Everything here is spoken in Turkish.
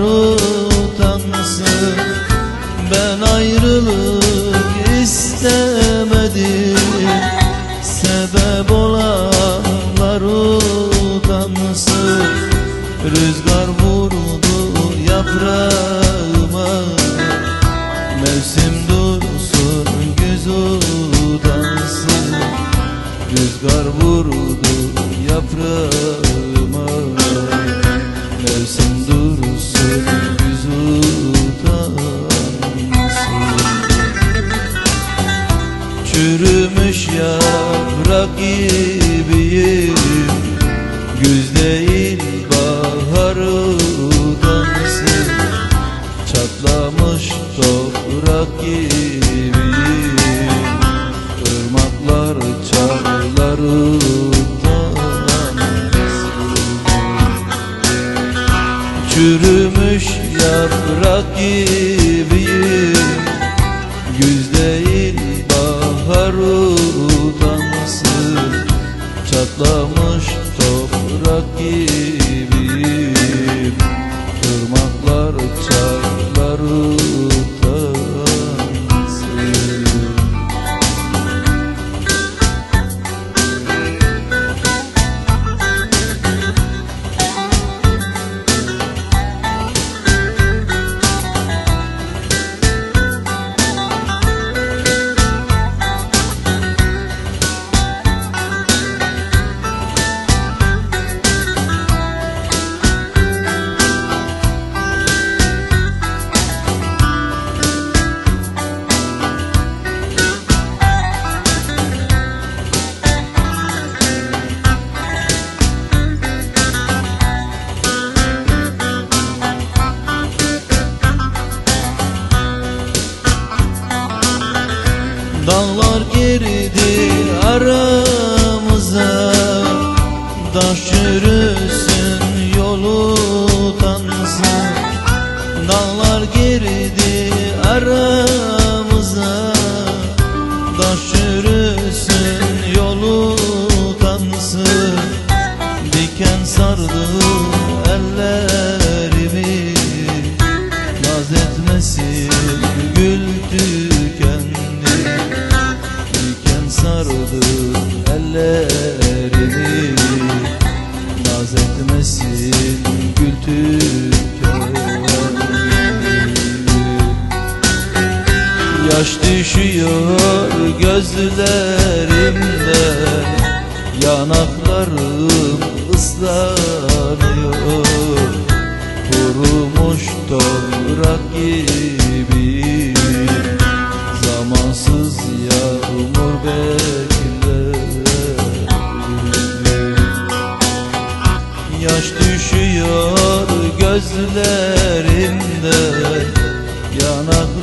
utansın. Ben ayrılık istemedim. Sebep olanlar utansın. Rüzgar vurdu yaprağıma. Mevsim dursun güz utansın. Rüzgar vurdu yaprağıma gibiyim. Güz değil bahar utansın Çatlamış toprak gibiyim. Irmaklar çağlar utansın Çürümüş yaprak gibiyim toprak Dağlar girdi aramıza. Taş çürüsün yolu utansın Dağlar girdi aramıza. Taş çürüsün yolu utansın Diken sardı sardı ellerimi. Naz etmesin gül Yaş düşüyor gözlerimden. Yanaklarım ıslanıyor. Kurumuş toprak gibi Zamansız yağmur bekler Yaş düşüyor gözlerimden Yanaklarım ıslak